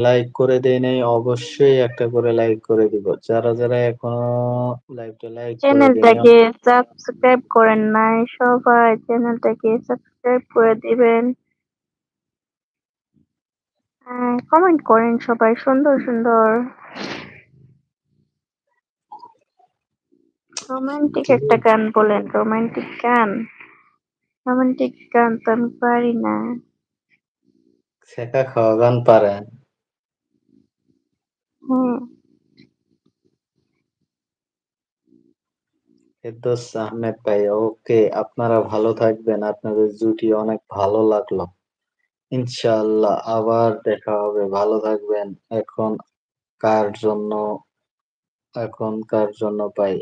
Like করে দেই নাই অবশ্যই একটা করে লাইক করে দিব। যারা, যারা এখনও লাইভটা লাইক চ্যানেলটাকে সাবস্ক্রাইব করেন নাই সবাই চ্যানেলটাকে সাবস্ক্রাইব করে দিবেন কমেন্ট করেন সবাই সুন্দর সুন্দর রোমান্টিক একটা গান বলেন রোমান্টিক গান রোমান্টিক গান তো আমি পারি না ছেঁকা খাওয়া গান পারেন? আহমেদ ভাই, ওকে আপনারা ভালো থাকবেন। আপনাদের জুটি অনেক ভালো লাগল। ইনশাআল্লাহ আবার দেখা হবে। ভালো থাকবেন। এখন কার জন্য, এখন কার জন্য পাই?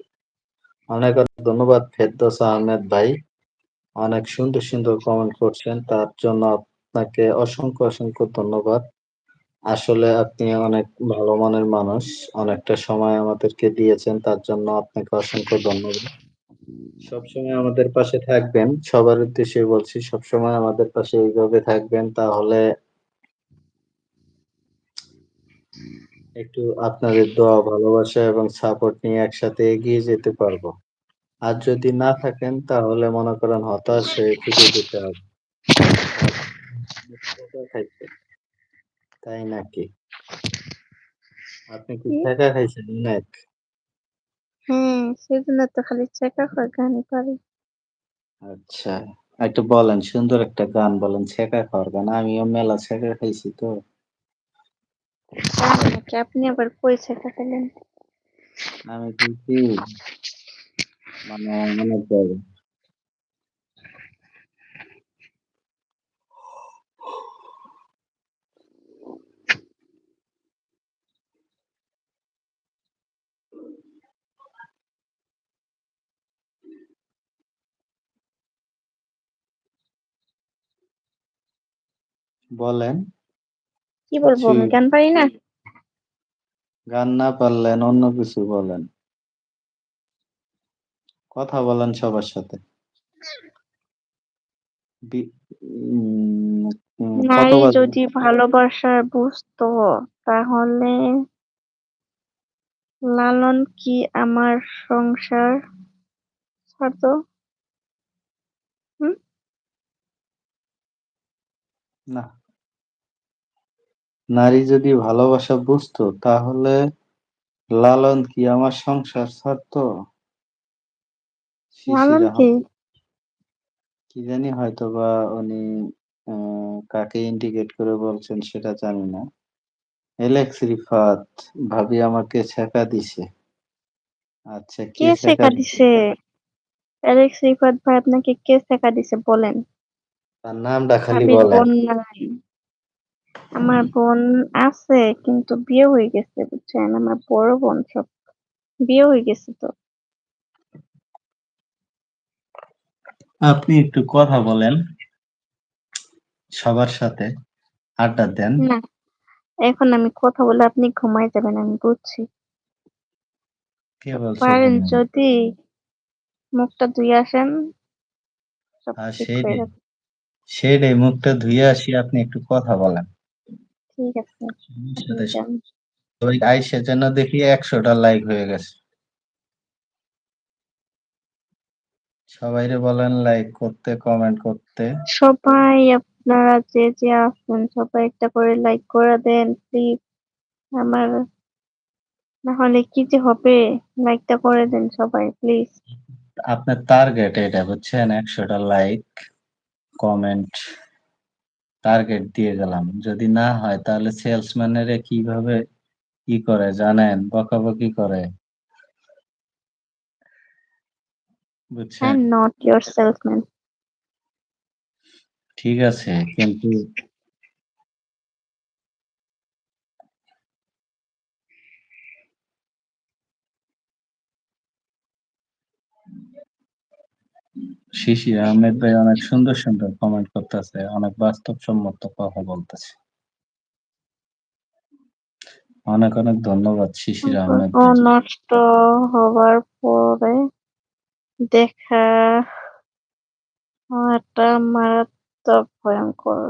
অনেক অনেক ধন্যবাদ ফেরদৌস আহমেদ ভাই। অনেক সুন্দর সুন্দর কমেন্ট করছেন। তার জন্য আপনাকে অসংখ্য অসংখ্য ধন্যবাদ। আসলে আপনি অনেক ভালো মনের মানুষ। অনেকটা সময় আমাদেরকে দিয়েছেন, তার জন্য আপনাকে অসংখ্য ধন্যবাদ। সবসময় আমাদের পাশে থাকবেন। সবার উদ্দেশ্যে বলছি, সবসময় আমাদের পাশে এইভাবে থাকবেন, তাহলে একটু আপনাদের দোয়া, ভালোবাসা এবং সাপোর্ট নিয়ে একসাথে এগিয়ে যেতে পারব। আর যদি না থাকেন, তাহলে মনে করেন হতাশ হয়ে থেকে যেতে হবে। তাই নাকি? আপনি কি ঠেকা খাইছেন অনেক হ্যাঁ সেজন্য তো খালি চেকা খাওয়া গানই পারি। আচ্ছা একটু বলেন সুন্দর একটা গান বলেন ছেঁকা খাওয়ার গান। আমিও মেলা ছেঁকা খাইছি তো। আপনি আবার কই চেকা খেলেন আমি কিন্তু মানে অনেক জায়গায় বলেন। কি বলব আমি গান পারি না? গান না পারলেন অন্য কিছু বলেন। কথা বলেন সবার সাথে। বি- উম, উম, কত নারী বাজে? যদি ভালোবাসার বুঝতো তাহলে লালন কি আমার সংসার ছাড়তো হুম না। নারী যদি ভালোবাসা বুঝতো তাহলে লালন কি আমার সংসার ছাড়তো? লালন কি? কি জানি হয়তো বা উনি কাকে ইন্ডিকেট করে বলছেন সেটা জানি না। এলেক্স রিফাত ভাবি আমাকে ছেকা দিছে। আচ্ছা কে ছেকা দিছে? এলেক্স রিফাত ভাই আপনাকে কে শেখা দিছে বলেন। তার নামটা খালি ভাবির বলেন। বোন নাই। আমার বোন আছে কিন্তু বিয়ে হয়ে গেছে বুঝছেন? আমার বড় বোন সব বিয়ে হয়ে গেছে তো। আপনি একটু কথা বলেন সবার সাথে আড্ডা দেন। না এখন আমি কথা বলে আপনি ঘুমাই যাবেন আমি বুঝছি। কে বলছে পারেন যদি মুখটা ধুয়ে আসেন সব আর ঠিক হয়ে যাবে। সেইটাই মুখটা ধুয়ে আসি আপনি একটু কথা বলেন। ঠিক আছে। ওই আইসে যেন দেখি একশোটা লাইক হয়ে গেছে। সবাইরে বলেন লাইক করতে কমেন্ট করতে। সবাই আপনারা যে যে আছেন সবাই একটা করে লাইক করে দেন প্লিজ আমার না হলে কি যে হবে? লাইকটা করে দেন সবাই প্লিজ আপনার টার্গেট এটা বুঝছেন? একশোটা লাইক কমেন্ট টার্গেট দিয়ে গেলাম। যদি না হয় তাহলে সেলসম্যানেরা কীভাবে কি করে জানেন? বকাবকি করে। বুঝছেন? নট ইয়োর সেলসম্যান ঠিক আছে কিন্তু শিশির আহমেদ ভাই অনেক সুন্দর সুন্দর কমেন্ট করতেছে, অনেক বাস্তবসম্মত কথা বলতেছে। অনেক অনেক ধন্যবাদ শিশির আহমেদ নষ্ট হবার পরে দেখা মারাত্মক ভয়ঙ্কর।